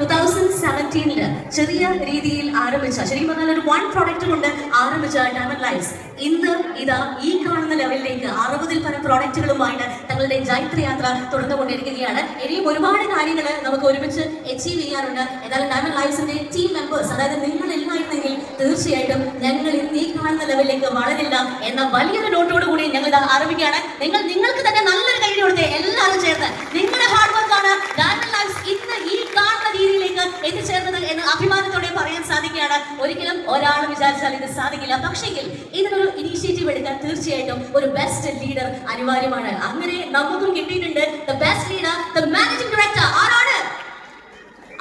Two thousand സെവന്റീനിൽ ചെറിയ രീതിയിൽ ആരംഭിച്ച ശരിക്കും പറഞ്ഞാൽ ഒരു വൺ പ്രോഡക്റ്റ് കൊണ്ട് ആരംഭിച്ച ഡയമണ്ട് ലൈഫ്സ് ഇന്ന് ഇതാ ഈ കാണുന്ന ലെവലിലേക്ക് അറുപതിൽ പരം പ്രോഡക്റ്റുകളുമായിട്ട് തങ്ങളുടെ ജൈത്രയാത്ര തുടർന്നുകൊണ്ടിരിക്കുകയാണ്. ഇനിയും ഒരുപാട് കാര്യങ്ങൾ നമുക്ക് ഒരുമിച്ച് അച്ചീവ് ചെയ്യാറുണ്ട് എന്നാലും ഡയമണ്ട് ലൈഫ്സിന്റെ ടീം മെമ്പേഴ്സ് അതായത് നിങ്ങൾ ഇല്ലായിരുന്നെങ്കിൽ തീർച്ചയായിട്ടും ഞങ്ങൾ ഇന്ന് ഈ കാണുന്ന ലെവലിലേക്ക് വളരില്ല എന്ന വലിയൊരു നോട്ടോട് കൂടി ഞങ്ങൾ ഇത് ആരംഭിക്കുകയാണ്. നിങ്ങൾ നിങ്ങൾക്ക് തന്നെ നല്ലൊരു കൈ കൊടുത്തേ എല്ലാവരും ചേർന്ന്. നിങ്ങളുടെ ഹാർഡ് വർക്ക് ആണ് ഡയമണ്ട് ലൈഫ് ഇന്ന് ഈ രീതിയിലേക്ക് എത്തിച്ചേർന്നത് എന്ന് അഭിമാനത്തോടെ പറയാൻ സാധിക്കുകയാണ്. ഒരിക്കലും ഒരാൾ വിചാരിച്ചാൽ ഇത് സാധിക്കില്ല. പക്ഷേങ്കിൽ ഇതിനൊരു ഇനീഷ്യേറ്റീവ് എടുക്കാൻ തീർച്ചയായിട്ടും ഒരു ബെസ്റ്റ് ലീഡർ അനിവാര്യമാണ്. അങ്ങനെ നമുക്കും കിട്ടിയിട്ടുണ്ട്. Best leader the managing director ആരാണ്?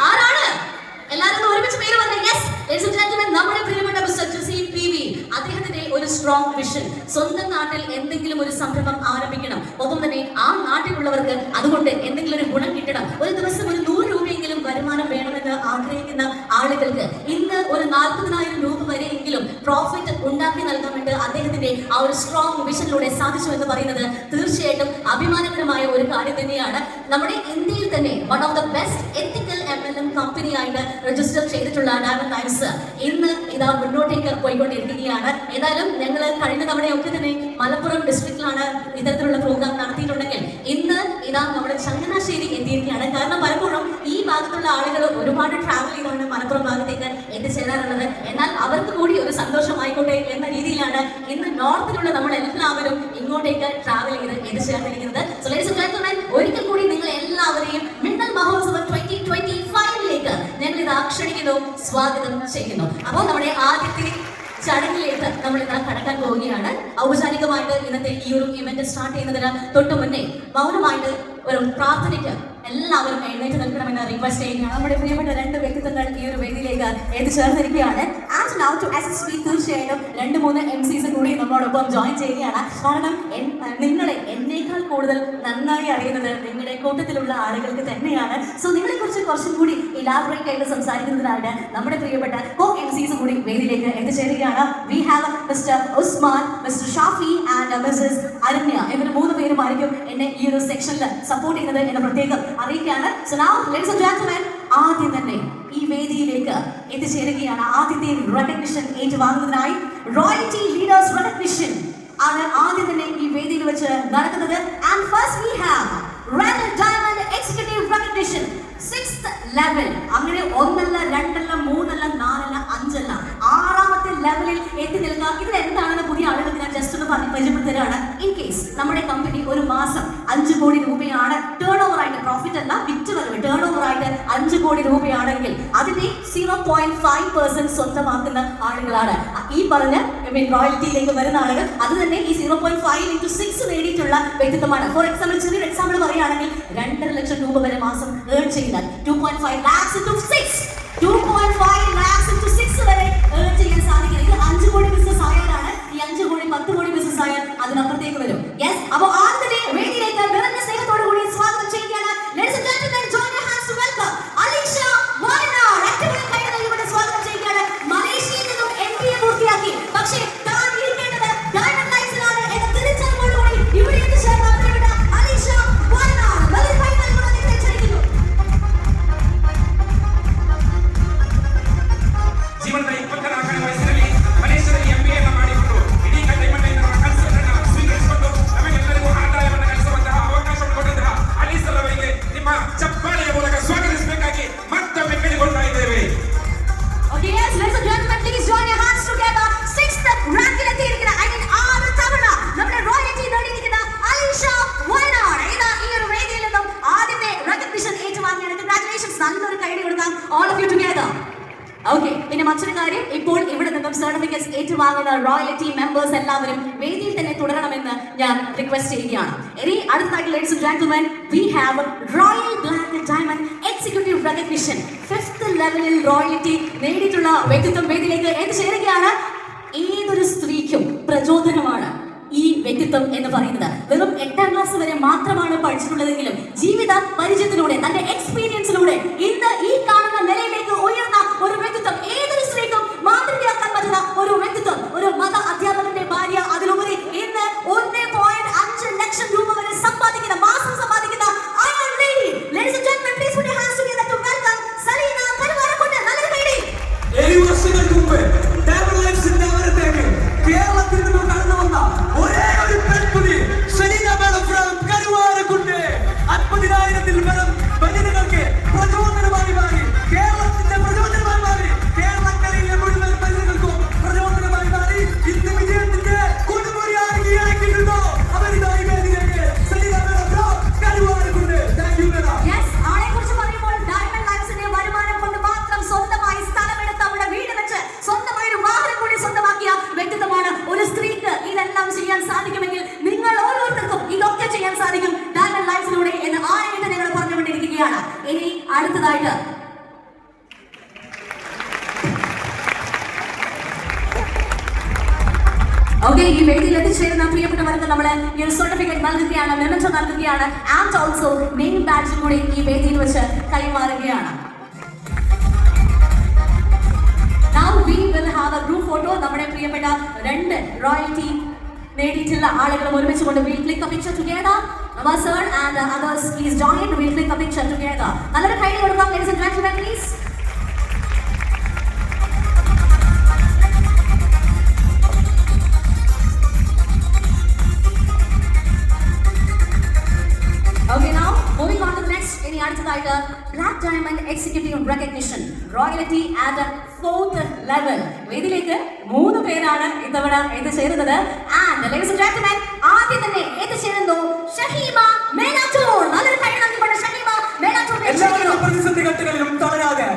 ആരാണ്? എല്ലാവരും ഒരുമിച്ച് പേര് പറഞ്ഞു. നമ്മുടെ പ്രിയപ്പെട്ട മിസ്റ്റർ ജുസി പി വി. അദ്ദേഹത്തിന്റെ ഒരു സ്ട്രോങ് വിഷൻ സ്വന്തം നാട്ടിൽ എന്തെങ്കിലും ഒരു സംരംഭം ആരംഭിക്കണം. ഒപ്പം തന്നെ ആ നാട്ടിലുള്ളവർക്ക് അതുകൊണ്ട് എന്തെങ്കിലും ഒരു ഗുണം കിട്ടണം. ഒരു ദിവസം ഒരു വേണമെന്ന് ആഗ്രഹിക്കുന്ന ആളുകൾക്ക് ഇന്ന് ഒരു നാൽപ്പതിനായിരം രൂപ വരെയെങ്കിലും പ്രോഫിറ്റ് ഉണ്ടാക്കി നൽകാൻ വേണ്ടി അദ്ദേഹത്തിന്റെ ആ ഒരു സ്ട്രോങ് വിഷനിലൂടെ സാധിച്ചു എന്ന് പറയുന്നത് തീർച്ചയായിട്ടും അഭിമാനകരമായ ഒരു കാര്യം തന്നെയാണ്. നമ്മുടെ ഇന്ത്യയിൽ തന്നെ one of the best ethical M L M register ചെയ്തിട്ടുള്ള ഡയമണ്ട് ലൈൻസ് ഇന്ന് ഇതാ മുന്നോട്ടേക്ക് പോയിക്കൊണ്ടിരിക്കുകയാണ്. ഏതായാലും ഞങ്ങൾ കഴിഞ്ഞ തവണയൊക്കെ തന്നെ മലപ്പുറം ഡിസ്ട്രിക്റ്റിലാണ് ഇത്തരത്തിലുള്ള പ്രോഗ്രാം നടത്തിയിട്ടുണ്ടെങ്കിൽ ഇന്ന് ഇതാ നമ്മുടെ ചങ്ങനാശ്ശേരി എത്തിയിരിക്കുകയാണ്. കാരണം പലപ്പോഴും ഈ ഭാഗത്തുള്ള ആളുകൾ ഒരുപാട് ട്രാവൽ ചെയ്തുകൊണ്ട് മലപ്പുറം ഭാഗത്തേക്ക് എത്തിച്ചേരാറുള്ളത് എന്നാൽ അവർക്ക് കൂടി ഒരു സന്തോഷമായിക്കോട്ടെ എന്ന രീതിയിലാണ് ഇന്ന് നോർത്തിലുള്ള നമ്മൾ എല്ലാവരും ഇങ്ങോട്ടേക്ക് ട്രാവൽ ചെയ്ത് എത്തിച്ചേർന്നിരിക്കുന്നത് So, ladies ഒരിക്കൽ കൂടി നിങ്ങൾ എല്ലാവരെയും മിന്നൽ മഹോത്സവം ട്വന്റി ട്വന്റി ഫൈവിലേക്ക് ഞങ്ങൾ ഇത് ആക്ഷണിക്കുന്നു സ്വാഗതം ചെയ്യുന്നു. അപ്പോൾ നമ്മുടെ ആദ്യത്തെ ചടങ്ങിലേക്ക് നമ്മൾ ഇന്ന് കടക്കാൻ പോവുകയാണ്. ഔപചാരികമായിട്ട് ഇന്നത്തെ ഈ ഒരു ഇവന്റ് സ്റ്റാർട്ട് ചെയ്യുന്നതിന് തൊട്ട് മുന്നേ മൗനമായിട്ട് ഒരു പ്രാർത്ഥനയ്ക്ക് എല്ലാവരും എഴുന്നേറ്റ് നിൽക്കണമെന്ന് റിക്വസ്റ്റ് ചെയ്യുകയാണ്. നമ്മുടെ പ്രിയപ്പെട്ട രണ്ട് വ്യക്തിത്വങ്ങൾ ഈ ഒരു വേദിയിലേക്ക് എത്തിച്ചേർന്നിരിക്കുകയാണ്. ആൻഡ് നൗ ടു അസിസ്റ്റ് തീർച്ചയായിട്ടും രണ്ട് മൂന്ന് എം സീസ് കൂടി നമ്മളോടൊപ്പം ജോയിൻ ചെയ്യുകയാണ്. കാരണം നിങ്ങളെ എന്നേക്കാൾ കൂടുതൽ നന്നായി അറിയുന്നത് നിങ്ങളുടെ കൂട്ടത്തിലുള്ള ആളുകൾക്ക് തന്നെയാണ്. സോ നിങ്ങളെ കുറിച്ച് കൂടി ഇലാബറേറ്റ് ആയിട്ട് സംസാരിക്കുന്നതിനായിട്ട് നമ്മുടെ പ്രിയപ്പെട്ട കോ എം സീസ് കൂടി വേദിയിലേക്ക് എത്തിച്ചേരുകയാണ്. We have Mr Usman Mr Shafi and Mrs Aranya ഇവർ മൂന്ന് പേരുമായിരിക്കും എന്നെ ഈ ഒരു സെക്ഷനിൽ സപ്പോർട്ട് ചെയ്യുന്നത് എന്ന് പ്രത്യേകം അറിയിക്കുകയാണ്. So now ladies and gentlemen ആദ്യം തന്നെ ഈ വേദിയിലേക്ക് എത്തിച്ചേരുകയാണ്. ആദ്യത്തെ റെക്കഗ്നിഷൻ ഏറ്റുവാങ്ങുന്നതിനായി റോയൽറ്റി ലീഡേഴ്സ് റെക്കഗ്നിഷൻ ആണ് ആദ്യം തന്നെ ഈ വേദിയിൽ വെച്ച് നടക്കുന്നത്. And first we have red diamond executive recognition six level അങ്ങനെ ഒന്നല്ല രണ്ടല്ല മൂന്നല്ല നാലല്ല അഞ്ചല്ല ലെവലിൽ എത്തി നിൽക്കുക. ഇതിൽ എന്താണെന്ന് പുതിയ ആളുകൾക്ക് ഞാൻ ജസ്റ്റ് ഒന്ന് പറഞ്ഞ് പരിചയപ്പെടുത്തരാണ് ഇൻ കേസ് നമ്മുടെ കമ്പനി ഒരു മാസം അഞ്ച് കോടി രൂപയാണ് ടേൺ ഓവർ ആയിട്ട് പ്രോഫിറ്റ് അല്ല വിറ്റ് വരവ് ടേൺ ഓവർ ആയിട്ട് അഞ്ച് കോടി രൂപയാണെങ്കിൽ അതിന്റെ സീറോ പോയിന്റ് ഫൈവ് പെർസെന്റ് സ്വന്തമാക്കുന്ന ആളുകളാണ്. ഈ പറഞ്ഞ മീൻ റോയൽറ്റിയിലേക്ക് വരുന്ന ആളുകൾ അത് തന്നെ ഈ zero point five into six നേടിയിട്ടുള്ള വ്യക്തിത്വമാണ്. ഫോർ എക്സാമ്പിൾ ചെറിയൊരു എക്സാമ്പിൾ പറയുകയാണെങ്കിൽ രണ്ടര ലക്ഷം രൂപ വരെ മാസം ഏൺ ചെയ്യുന്ന two point five lakhs into six two point five lakhs into 放心，ഏറ്റുവാങ്ങുന്ന royalty members എല്ലാവരും വേദിയിൽ തന്നെ തുടരണമെന്ന് ഞാൻ റിക്വസ്റ്റ് ചെയ്യുകയാണ്. ഇനി അടുത്തതായിട്ട് ലെവലിൽ റോയൽറ്റി നേടിയിട്ടുള്ള വ്യക്തിത്വം വേദിയിലേക്ക് എത്തിച്ചേരുകയാണ് ഏതൊരു സ്ത്രീക്കും പ്രചോദനമാണ് ഈ വ്യക്തിത്വം എന്ന് പറയുന്നത്. വെറും എട്ടാം ക്ലാസ് വരെ മാത്രമാണ് പഠിച്ചിട്ടുള്ളതെങ്കിലും ജീവിത പരിചയത്തിലൂടെ തന്റെ ഓക്കെ ഈ വേദിയിൽ എത്തിച്ചേരുന്ന പ്രിയപ്പെട്ടവർക്ക് നമ്മൾ ഈ സർട്ടിഫിക്കറ്റ് നൽകുകയാണ് മെമന്റോ നൽകുകയാണ് ആൻഡ് ഓൾസോ നെയിം ബാഡ്ജും കൂടി ഈ വേദിയിൽ വെച്ച് കൈമാറുകയാണ്. നമ്മുടെ പ്രിയപ്പെട്ട രണ്ട് റോയൽറ്റി നേടിയിട്ടുള്ള ആളുകളും ഒരുമിച്ച് കൊണ്ട് will click a picture together. Sir sir and please others please click picture together. നല്ലൊരു കൈ കൊടുക്കാം ladies and gentlemen please. Royalty at fourth level വേദിയിലേക്ക് മൂന്ന് പേരാണ് ഇത്തവണ എത്തിച്ചേരുന്നത് ആൻഡ് ലേഡീസ് ആൻഡ് ജെന്റിൽമെൻ ആദ്യം തന്നെ എത്തിച്ചേരുന്നു ഷഹീമ മേലാറ്റൂർ നല്ലൊരു കൈ നൽകിക്കൊണ്ട് ഷഹീമ മേലാറ്റൂർ എല്ലാവരും പ്രതിസന്ധി ഘട്ടങ്ങളിലും തളരാതെ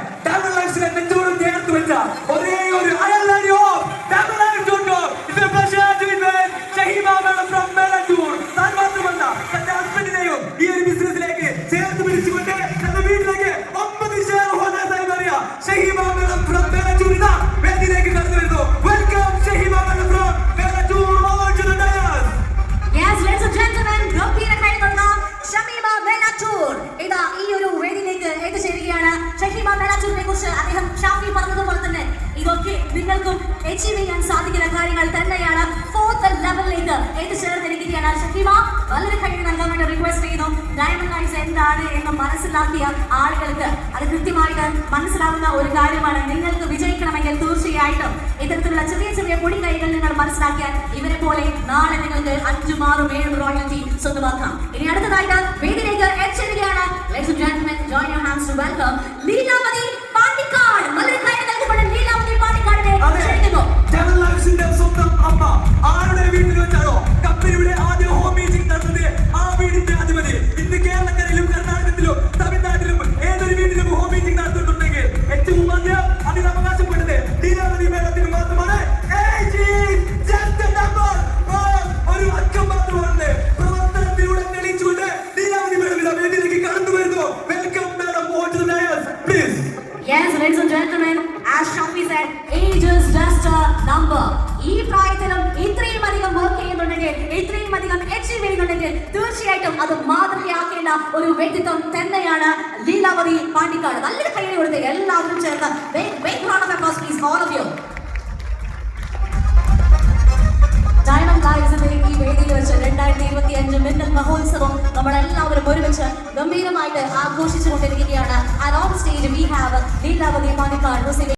എത്തിച്ചേരുകയാണ് ഷഹീമ മേലാറ്റൂരിനെ കുറിച്ച് അദ്ദേഹം ഷാഫി പറഞ്ഞതുപോലെ തന്നെ ഇതൊക്കെ നിങ്ങൾക്കും അച്ചീവ് ചെയ്യാൻ സാധിക്കുന്ന കാര്യങ്ങൾ തന്നെയാണ്. ഫോർത്ത് ലെവലിലേക്ക് എത്തിച്ചേർന്നിരിക്കുകയാണ് ഷഹീമ വളരെ കഴിഞ്ഞ് നൽകാൻ വേണ്ടി റിക്വസ്റ്റ് ചെയ്യുന്നു ഡയമണ്ട് ലൈൻസ് എന്താണ് എന്ന് മനസ്സിലാക്കിയ ആളുകൾക്ക് അത് കൃത്യമായിട്ട് മനസ്സിലാവുന്ന ഒരു കാര്യമാണ്. നിങ്ങൾക്ക് വിജയിക്കണമെങ്കിൽ തീർച്ചയായിട്ടും ഇത്തരത്തിലുള്ള ചെറിയ ചെറിയ പൊടി കൈകൾ നിങ്ങൾ മനസ്സിലാക്കിയാൽ ഇവരെ പോലെ നാളെ നിങ്ങൾക്ക് അഞ്ചും ആറും ഏഴും റോയൽറ്റി സ്വന്തമാക്കാം. ഇനി അടുത്തതായിട്ട് വേദിയിലേക്ക് Yes, ladies and gentlemen, as Shafi said, age is just a number. ഈ പ്രായത്തിലും ഇത്രയും അധികം വർക്ക് ചെയ്യുന്നുണ്ടെങ്കിൽ ഇത്രയും അധികം അച്ചീവ് ചെയ്യുന്നുണ്ടെങ്കിൽ തീർച്ചയായിട്ടും അത് മാതൃകയാക്കേണ്ട ഒരു വ്യക്തിത്വം തന്നെയാണ് ലീലാവതി പാണ്ടിക്കാട്. നല്ലൊരു കൈ കൊടുത്ത് എല്ലാവരും ചേർന്ന്. പ്ലീസ് ഓൾ ഓഫ് യു വേദിയിൽ രണ്ടായിരത്തി ഇരുപത്തി അഞ്ച് മിന്നൽ മഹോത്സവം നമ്മളെല്ലാവരും ഒരുമിച്ച് ഗംഭീരമായിട്ട് ആഘോഷിച്ചുകൊണ്ടിരിക്കുകയാണ്. And on stage we have Leelavathi Pandikkad